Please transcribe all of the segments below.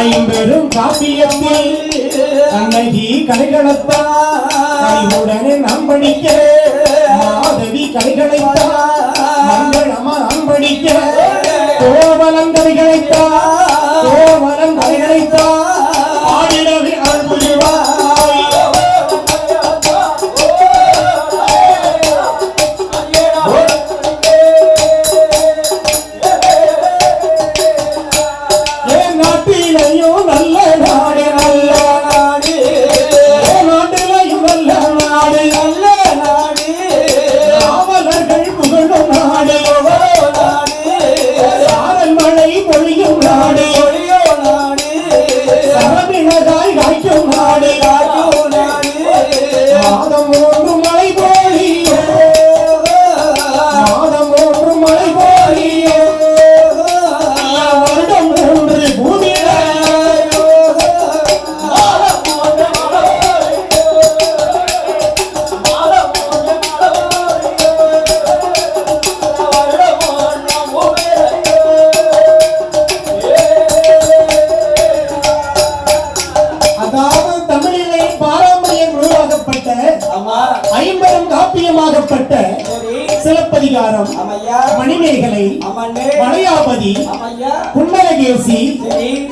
ஐம்பெரும் காப்பியத்தில் கண்ணகி கலைகளத்தாயுடனே நாம் படிக்க மாதவி கலைகளைத்தா மங்களமா நாம் படிக்க கோவலம் கலைகளைத்தா கோவலம் கலைகளைத்தா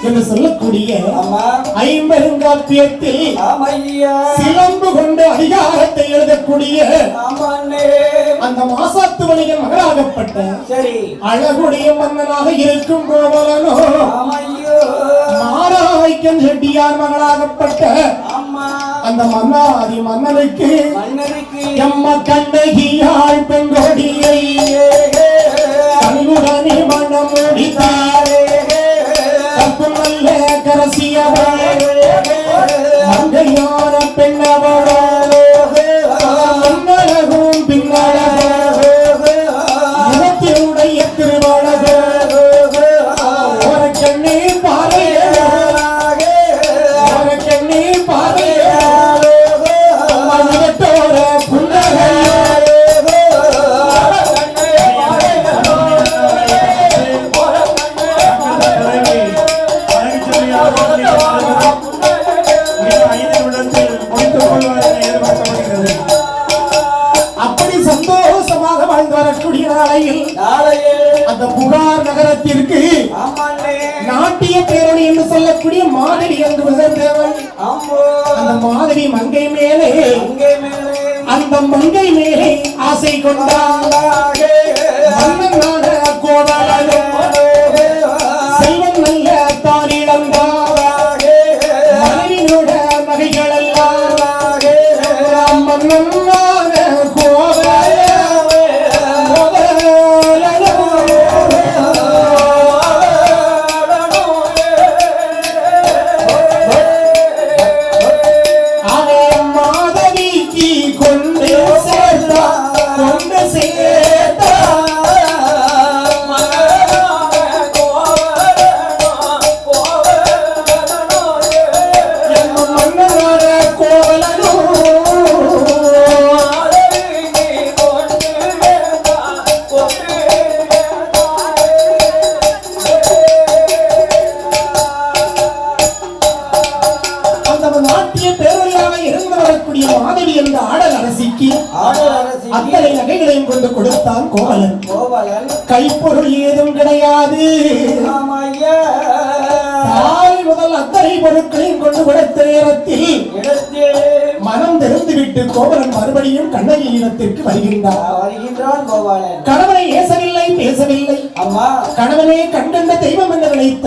என்று சொல்லக்கூடிய ஐம்பெருங்காப்பியத்தில் சிலம்பு கொண்டு அதிகாரத்தை எழுதக்கூடிய அந்த மாசாத்து வணிகன் மகளாகப்பட்ட அழகுடைய மன்னனாக இருக்கும் கோவலனோ மாராவைக்கன் செட்டியார் மகளாகப்பட்ட அந்த மன்னாதி மன்னனுக்கு எம்ம கண்ணகியாள் பெண்கொடியை அந்த மாதவி மங்கை மேலே அந்த மங்கை மேலே ஆசை கொண்டான் மன்னனான விட்டு கோவலன் மறுபடியும் கண்ணகி இடத்திற்கு வருகின்றார். வருகின்றான் கோபாலன் கணவனை ஏசவில்லை பேசவில்லை. அம்மா. கணவனே கண்டென்ற தெய்வம் என்று நினைத்த.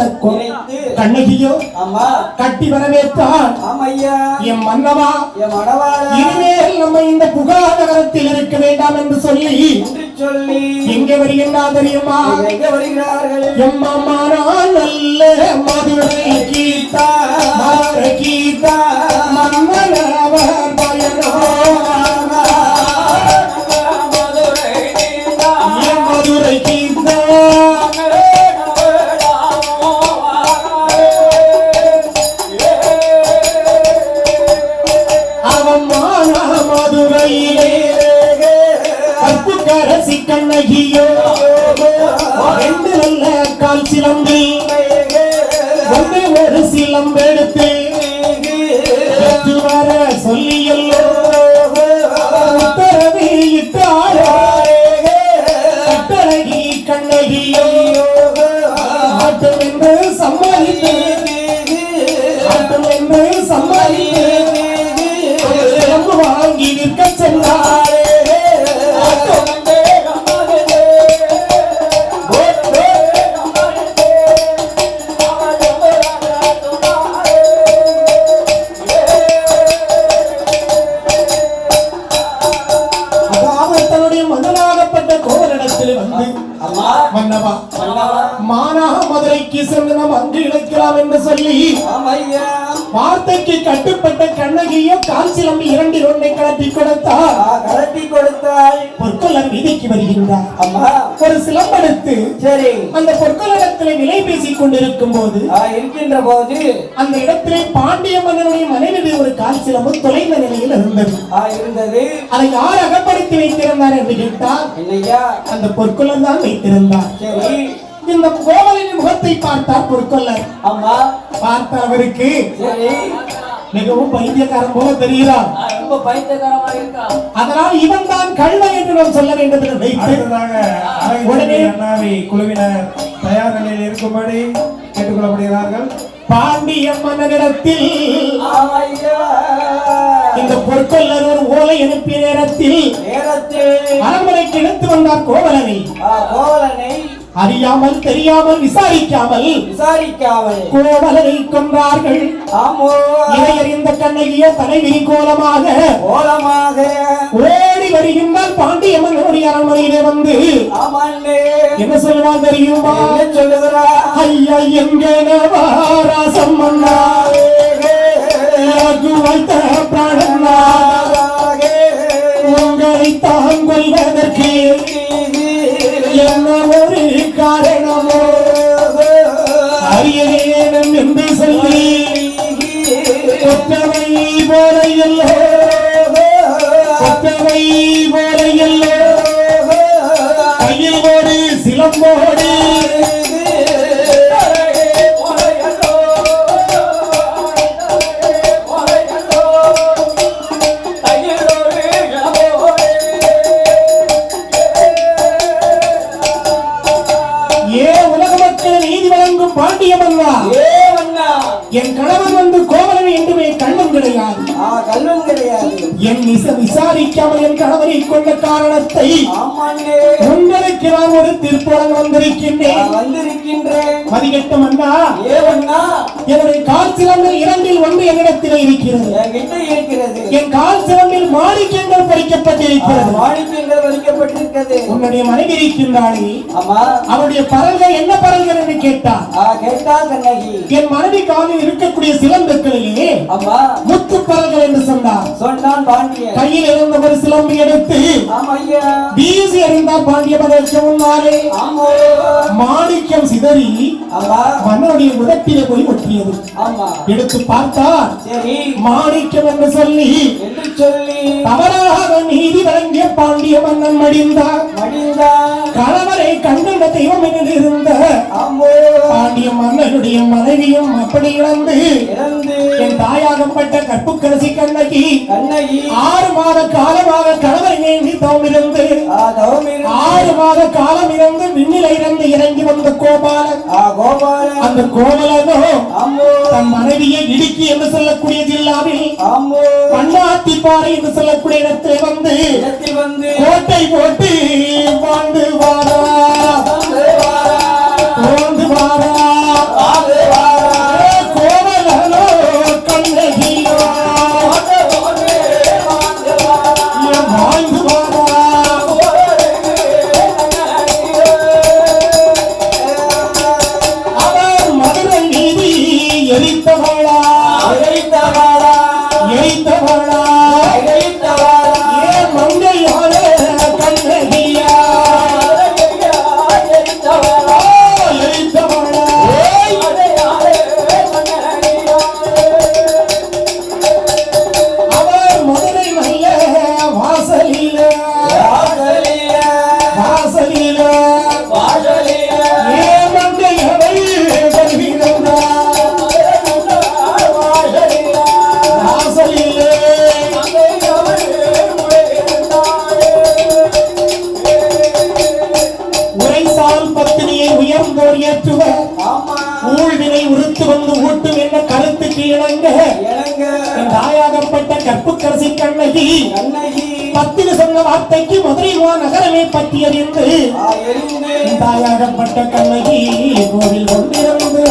கண்ணகியோ? அம்மா. கட்டி வரவேற்றான் ஆமையா. என் மன்னவா என் மணவாளா இனிமேல் நம்ம இந்த புகார் நகரத்தில் இருக்க வேண்டாம் என்று சொல்லி சொல்லி. எங்கே வருகின்றார் தெரியுமா? எங்க வருகிறார்கள்? எம்மம்மானா நல்ல மதுரை கீதா. கால் சிலம்பி. கண்ணகியோ கால் சிலம்பி இரண்டு ஒன்றை கலப்பி கொடுத்தார். ஆ, கலட்டி கொடுத்தாள் பொற்கொள்ளர் வீதிக்கு வருகின்றார். அம்மா. ஒரு சிலம்பெடுத்து சரி. அந்த பொற்கொள்ளடத்திலே விலை பேசிக் கொண்டிருக்கும் போது இருக்கின்ற போது அந்த இடத்திலே பாண்டிய மன்னனுடைய மனைவி ஒரு கால் சிலம்பு தொலைந்த நிலையில் இருந்தது. இருந்தது. அதை யார் அகப்படுத்தி வைத்திருந்தார் என்று கேட்டால் இல்லையா? அந்த பொற்கொள்ளர் தான் வைத்திருந்தார். சரி. இந்த கோவலின் முகத்தை பார்த்தார் பொற்கொள்ளர் அம்மா. பார்த்த அவருக்கு. மிகவும் பைத்தியக்காரன் போல தெரிகிறார் ஆ, ரொம்ப பைத்தியக்காரமா இருக்கா? அதனால் இவன் தான் கள்வன் என்று நாம் சொல்ல வேண்டும் என்று வைத்து அடுத்ததாக அழகு அண்ணாவி குழுவினர் தயார் நிலையில் இருக்கும்படி கேட்டுக்கொள்ளப்படுகிறார்கள். பாண்டிய மன்னனிடத்தில் இந்த பொற்கொள்ளர் ஒரு ஓலை அனுப்பிய நேரத்தில் நேரத்தில் அரண்மனைக்கு எடுத்து வந்தார் கோவலனை. கோவலனை. அறியாமல் தெரியாமல் விசாரிக்காமல் விசாரிக்காமல் கோவலனை கொன்றார்கள். ஆமோ. இதை அறிந்த கண்ணகிய தலைவிரி கோலமாக கோலமாக. ஓடி வருகின்றால் பாண்டியம்மனுடைய அரண்மனையிலே வந்து. என்ன சொல்லுவாள் தெரியுமா? என்ன சொல்லுகிறா ஐயா எங்கனவா ராசம் மன்னா எனக்கு வைத்த பிராணனா உங்களை தான் கொள்வதற்கு மதிகட்ட மன்னா ஏவண்ணா என்னுடைய கால் சிலம்பில் இரண்டில் ஒன்று என்னிடத்தில் இருக்கிறது. இருக்கிறது? என் கால் சிலம்பில் மாணிக்கங்கள் பறிக்கப்பட்டிருக்கிறது. மாணிக்கங்கள் வலிக்கப்பட்டிருக்கிறது உன்னுடைய மனைவி இருக்கின்றாளே ஆமா. அவருடைய பரல்கள் என்ன பரல்கள் என்று கேட்டார் ஆ கேட்டா கண்ணகி. என் மனைவி காலில் இருக்கக்கூடிய சிலம்புகளிலே ஆமா. முத்து பரல்கள் என்று சொன்னார். சொன்னான் பாண்டியன். கையில் இருந்த ஒரு சிலம்பு எடுத்து ஆமா ஐயா. வீசி எறிந்தார் பாண்டிய முன்னாலே ஆமோ. மாணிக்கம் சிதறி ஆமா. மன்னனுடைய உதட்டிலே போய் ஒட்டியது எடுத்து பார்த்தார் சரி. மாணிக்கம் என்று சொல்லி சொல்லி. தவறாக நீதி வழங்கிய பாண்டிய மன்னன் மடிந்தார். கணவரை கண்ட தெய்வம் என்று இருந்த பாண்டிய மன்னனுடைய மனைவியும் அப்படி இழந்து என் தாயாகப்பட்ட கற்புக்கரசி கண்ணகி கண்ணகி. ஆறு மாத காலமாக தவமிருந்து ஆறு மாத காலம் இருந்து விண்ணில இருந்து இறங்கி வந்த கோபாலன். கோபாலன். அந்த கோவலனோ ஆமோ தன் மனைவியை இடுக்கி என்று சொல்லக்கூடிய ஜில்லாவில் ஆமோ மண்ணாத்திப்பாறை என்று சொல்லக்கூடிய இடத்துல வந்து கோட்டை போட்டு வாழ்ந்து வாரா உறுத்து வந்து ஊட்டும் என்ற கருத்துக்கு இணங்க தாயாகப்பட்ட கற்புக்கரசி கண்ணகி பத்தினி சொன்ன வார்த்தைக்கு மதுரை நகரமே பற்றி அறிந்து என் தாயாகப்பட்ட கண்ணகி கோவில் கொண்டிருந்து.